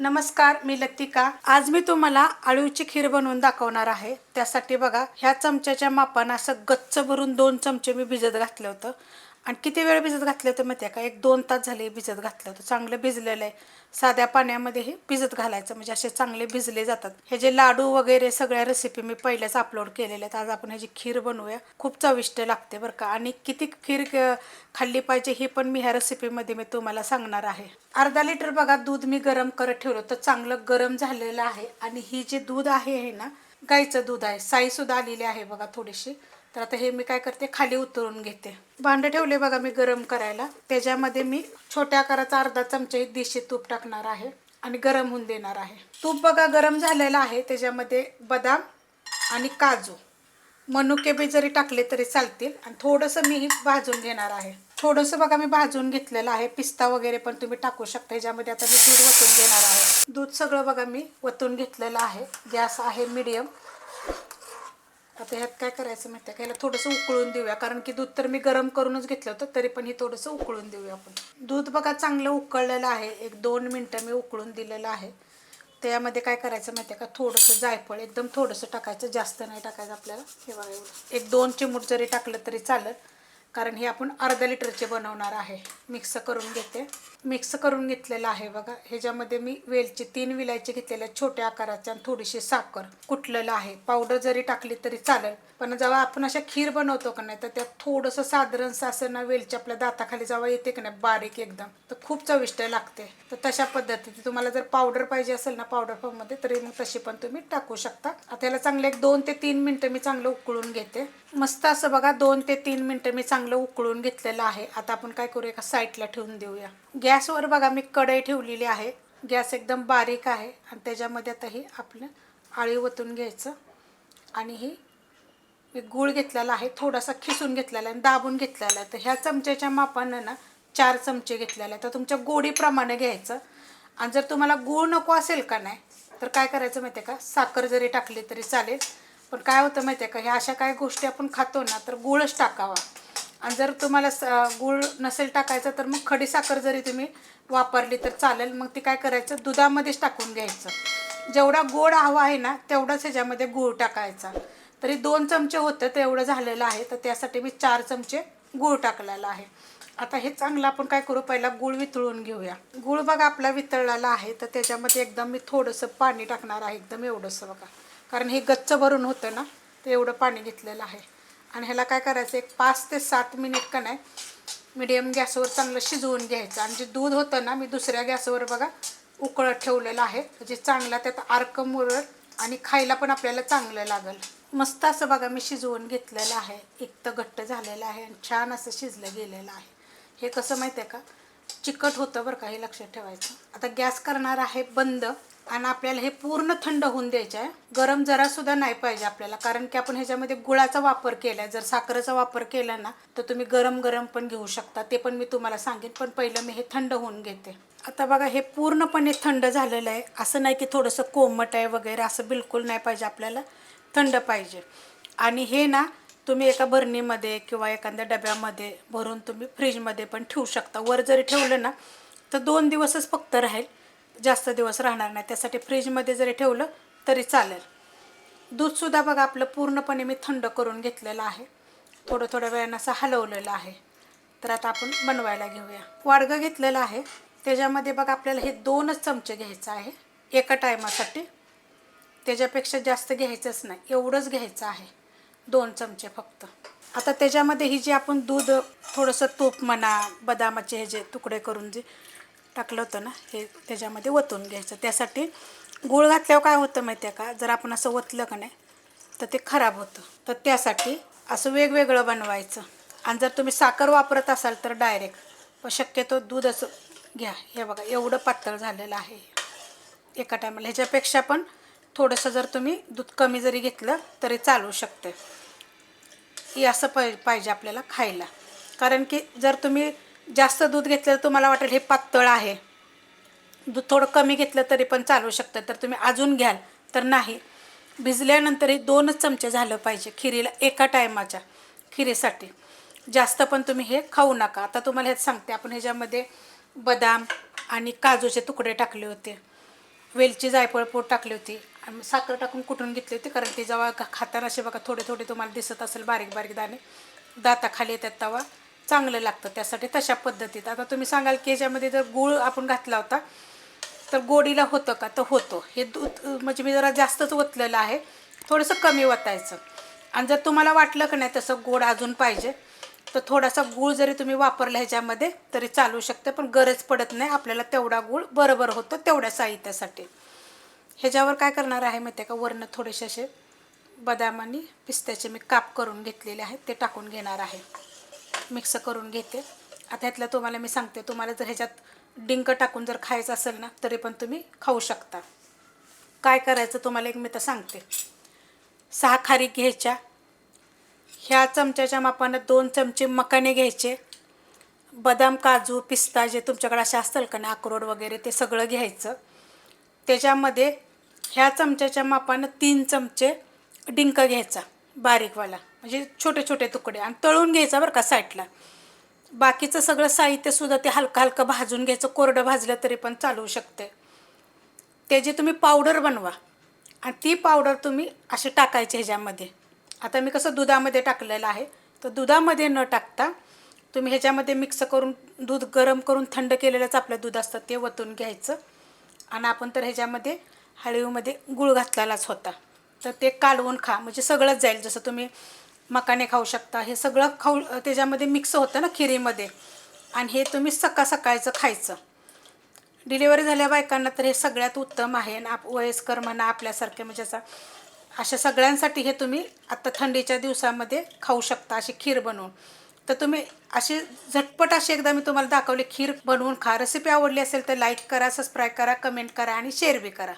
नमस्कार मी लतिका. आज मी तुम्हाला आळूची खीर बनवून दाखवणार आहे. त्यासाठी बघा ह्या चमच्याच्या मापानं असं गच्च भरून दोन चमचे मी भिजत घातलं होतं. आणि किती वेळ भिजत घातलं होतं माहिती आहे का? एक दोन तास झाले भिजत घातलं होतं. चांगलं भिजलेलं आहे. साध्या पाण्यामध्ये हे भिजत घालायचं. म्हणजे असे चांगले भिजले जातात. हे जे लाडू वगैरे सगळ्या रेसिपी मी पहिल्याच अपलोड केलेल्या आहेत. आज आपण ह्याची खीर बनवूया खूप चविष्ट लागते बरं का. आणि किती खीर खाल्ली पाहिजे हे पण मी ह्या रेसिपीमध्ये मी तुम्हाला सांगणार आहे. अर्धा लिटर बघा दूध मी गरम करत ठेवलं तर चांगलं गरम झालेलं आहे. आणि ही जे दूध आहे हे ना गाईचं दूध आहे. साईसुद्धा आलेली आहे बघा थोडीशी. तर आता हे मी काय करते खाली उतरून घेते. भांडं ठेवले बघा मी गरम करायला. त्याच्यामध्ये मी छोट्या आकाराचा अर्धा चमचा देशी तूप टाकणार आहे आणि गरम होऊन देणार आहे. तूप बघा गरम झालेलं आहे त्याच्यामध्ये बदाम आणि काजू. मनुके बी जरी टाकले तरी चालतील आणि थोडंसं मी भाजून घेणार आहे. थोडंसं बघा मी भाजून घेतलेलं आहे. पिस्ता वगैरे पण तुम्ही टाकू शकता. ह्याच्यामध्ये आता मी दूध वतून घेणार आहे. दूध सगळं बघा मी वतून घेतलेलं आहे. गॅस आहे मिडियम. आता ह्यात काय करायचं माहिती आहे का? ह्याला थोडंसं उकळून देऊया. कारण की दूध तर मी गरम करूनच घेतलं होतं तरी पण हे थोडंसं उकळून देऊया आपण. दूध बघा चांगलं उकळलेलं आहे. एक दोन मिनटं मी उकळून दिलेलं आहे. त्यामध्ये काय करायचं माहिती आहे का? थोडंसं जायफळ एकदम थोडंसं टाकायचं. जास्त नाही टाकायचं आपल्याला. हे बघा एवढं. एक दोन चिमूट जरी टाकलं तरी चालेल. कारण हे आपण अर्धा लिटरचे बनवणार आहे. मिक्स करून घेते. मिक्स करून घेतलेलं आहे बघा. ह्याच्यामध्ये मी वेलची तीन विलायची घेतलेल्या छोट्या आकाराच्या आणि थोडीशी साखर कुटलेलं आहे. पावडर जरी टाकली तरी चालेल. पण जेव्हा आपण अशा खीर बनवतो का नाही तर त्यात थोडंसं साधारण असं ना वेलची आपल्या दाताखाली जेव्हा येते का नाही बारीक एकदम तर खूप चविष्ट लागते. तर तशा पद्धतीने तुम्हाला जर पावडर पाहिजे असेल ना पावडर फॉर्ममध्ये तरी मग तशी पण तुम्ही टाकू शकता. आता याला चांगलं एक दोन ते तीन मिनटं मी चांगलं उकळून घेते. मस्त असं बघा दोन ते तीन मिनटं मी चांगलं उकळून घेतलेलं आहे. आता आपण काय करूया? एका साईडला ठेवून देऊया. गॅसवर बघा मी कढई ठेवलेली आहे. गॅस एकदम बारीक आहे. आणि त्याच्यामध्ये आता ही आपलं आळी ओतून घ्यायचं. आणि ही एक गूळ घेतलेला आहे. थोडासा खिसून घेतलेला आहे आणि दाबून घेतलेला आहे. तर ह्या चमच्याच्या मापानं ना चार चमचे घेतलेले आहेत. तर तुमच्या गोडीप्रमाणे घ्यायचं. आणि जर तुम्हाला गूळ नको असेल का नाही तर काय करायचं माहिती आहे का? साखर जरी टाकली तरी चालेल. पण काय होतं माहिती आहे का? ह्या अशा काय गोष्टी आपण खातो ना तर गुळच टाकावा. आणि जर तुम्हाला स गूळ नसेल टाकायचं तर मग खडी साखर जरी तुम्ही वापरली तर चालेल. मग ती काय करायचं? दुधामध्येच टाकून घ्यायचं. जेवढा गोड हवा आहे ना तेवढाच ह्याच्यामध्ये गूळ टाकायचा. तरी दोन चमचे होतं तर एवढं झालेलं आहे. तर त्यासाठी मी चार चमचे गूळ टाकलेला आहे. आता हे चांगलं आपण काय करू? पहिला गूळ वितळून घेऊया. गूळ बघा आपला वितळलेला आहे. तर त्याच्यामध्ये एकदम मी थोडंसं पाणी टाकणार आहे. एकदम एवढंसं बघा. कारण हे गच्च भरून होतं ना तर एवढं पाणी घेतलेलं आहे. आणि ह्याला काय करायचं एक पाच ते सात मिनिट का नाही मिडियम गॅसवर चांगलं शिजवून घ्यायचं. आणि जे दूध होतं ना मी दुसऱ्या गॅसवर बघा उकळत ठेवलेलं आहे. म्हणजे चांगला त्यात अर्क मुरळ आणि खायला पण आपल्याला चांगलं लागेल. मस्त असं बघा मी शिजवून घेतलेलं आहे. एक तर घट्ट झालेलं आहे आणि छान असं शिजलं गेलेलं आहे. हे कसं माहिती आहे का? चिकट होतं बरं का हे लक्षात ठेवायचं. आता गॅस करणार आहे बंद. आणि आपल्याला हे पूर्ण थंड होऊन द्यायचं आहे गरम जरासुद्धा नाही पाहिजे आपल्याला कारण की आपण ह्याच्यामध्ये गुळाचा वापर केला आहे जर साखरेचा वापर केला ना तर तुम्ही गरम गरम पण घेऊ शकता. ते पण मी तुम्हाला सांगेन पण पहिलं मी हे थंड होऊन घेते. आता बघा हे पूर्णपणे थंड झालेलं आहे. असं नाही की थोडंसं कोमट आहे वगैरे असं बिलकुल नाही पाहिजे आपल्याला. थंड पाहिजे. आणि हे ना तुम्ही एका भरणीमध्ये किंवा एखाद्या डब्यामध्ये भरून तुम्ही फ्रीजमध्ये पण ठेवू शकता. वर जरी ठेवलं ना तर दोन दिवसच फक्त राहील. जास्त दिवस राहणार नाही. त्यासाठी फ्रीजमध्ये जरी ठेवलं तरी चालेल. दूधसुद्धा बघा आपलं पूर्णपणे मी थंड करून घेतलेलं आहे. थोडं थोड्या वेळानं असं हलवलेलं आहे. तर आता आपण बनवायला घेऊया. वाडगं घेतलेलं आहे. त्याच्यामध्ये बघा आपल्याला हे दोनच चमचे घ्यायचं आहे. एका टायमासाठी. त्याच्यापेक्षा जास्त घ्यायचंच नाही. एवढंच घ्यायचं आहे. दोन चमचे फक्त. आता त्याच्यामध्ये ही जी आपण दूध थोडंसं तूप म्हणा बदामाचे हे जे तुकडे करून जे टाकलं होतं ना हे त्याच्यामध्ये ओतून घ्यायचं. त्यासाठी गूळ घातल्यावर काय होतं माहिती आहे का जर आपण असं ओतलं का नाही तर ते खराब होतं. तर त्यासाठी असं वेगवेगळं बनवायचं. आणि जर तुम्ही साखर वापरत असाल तर डायरेक्ट पण शक्यतो दूध असं घ्या. हे बघा एवढं पातळ झालेलं आहे. एका टायमाला ह्याच्यापेक्षा पण थोडंसं जर तुम्ही दूध कमी जरी घेतलं तरी चालू शकते हे असं पाहिजे आपल्याला खायला. कारण की जर तुम्ही जास्त दूध घेतलं तर तुम्हाला वाटेल हे पातळ आहे. दूध थोडं कमी घेतलं तरी पण चालू शकतं. तर तुम्ही अजून घ्याल तर नाही. भिजल्यानंतर हे दोनच चमचे झालं पाहिजे खिरीला एका टायमाच्या खिरीसाठी. जास्त पण तुम्ही हे खाऊ नका. आता तुम्हाला हेच सांगते आपण ह्याच्यामध्ये बदाम आणि काजूचे तुकडे टाकले होते. वेलची जायफळ पोट टाकली होती. आणि साखर टाकून कुटून घेतली होती कारण ती जेव्हा खाताना असे बघा थोडे थोडे तुम्हाला दिसत असेल बारीक बारीक दाणे. दाताखाली येतात तेव्हा चांगलं लागतं त्यासाठी तशा पद्धतीत. आता तुम्ही सांगाल की ह्याच्यामध्ये जर गूळ आपण घातला होता तर गोडीला होतं का? तर होतो. हे दूध म्हणजे मी जरा जास्तच ओतलेलं आहे. थोडंसं कमी ओतायचं. आणि जर तुम्हाला वाटलं की नाही तसं गोड अजून पाहिजे तर थोडासा गूळ जरी तुम्ही वापरला ह्याच्यामध्ये तरी चालू शकते. पण गरज पडत नाही. आपल्याला तेवढा गूळ बरोबर होतो तेवढ्या साहित्यासाठी. ह्याच्यावर काय करणार आहे माहिती आहे का? वरनं थोडेसे असे बदाम आणि पिस्त्याचे मी काप करून घेतलेले आहेत. ते टाकून घेणार आहे. मिक्स करून घेते. आता ह्यातलं तुम्हाला मी सांगते. तुम्हाला जर ह्याच्यात डिंक टाकून जर खायचं असेल ना तरी पण तुम्ही खाऊ शकता. काय करायचं तुम्हाला एक मी तर सांगते. सहा खारी घ्यायच्या. ह्या चमच्याच्या मापानं दोन चमचे मकाने घ्यायचे. बदाम काजू पिस्ता जे तुमच्याकडे असे असतील का ना अक्रोड वगैरे ते सगळं घ्यायचं. त्याच्यामध्ये ह्या चमच्याच्या मापानं तीन चमचे डिंक घ्यायचा. बारीकवाला म्हणजे छोटे छोटे तुकडे आणि तळून घ्यायचा बरं का साईडला. बाकीचं सगळं साहित्यसुद्धा ते हलकं हलकं भाजून घ्यायचं कोरडं भाजलं तरी पण चालू शकते. त्याची तुम्ही पावडर बनवा आणि ती पावडर तुम्ही अशी टाकायची ह्याच्यामध्ये. आता मी कसं दुधामध्ये टाकलेलं आहे तर दुधामध्ये न टाकता तुम्ही ह्याच्यामध्ये मिक्स करून दूध गरम करून थंड केलेलंच आपलं दूध असतं ते वतून घ्यायचं. आणि आपण तर ह्याच्यामध्ये हळीवमध्ये गुळ घातलेलाच होता. तर ते कालवून खा. म्हणजे सगळंच जाईल. जसं तुम्ही मकाने खाऊ शकता. हे सगळं खाऊ त्याच्यामध्ये मिक्स होतं ना खिरीमध्ये. आणि हे तुम्ही सकाळ सकाळचं खायचं. डिलिव्हरी झाल्या बायकांना तर हे सगळ्यात उत्तम आहे. आणि आप वयस्कर म्हणा आपल्यासारखे म्हणजे असं अशा सगळ्यांसाठी हे तुम्ही आत्ता थंडीच्या दिवसामध्ये खाऊ शकता अशी खीर बनवून. तर तुम्ही अशी झटपट अशी एकदा मी तुम्हाला दाखवली खीर बनवून खा. रेसिपी आवडली असेल तर लाईक करा सबस्क्राईब करा कमेंट करा आणि शेअर बी करा.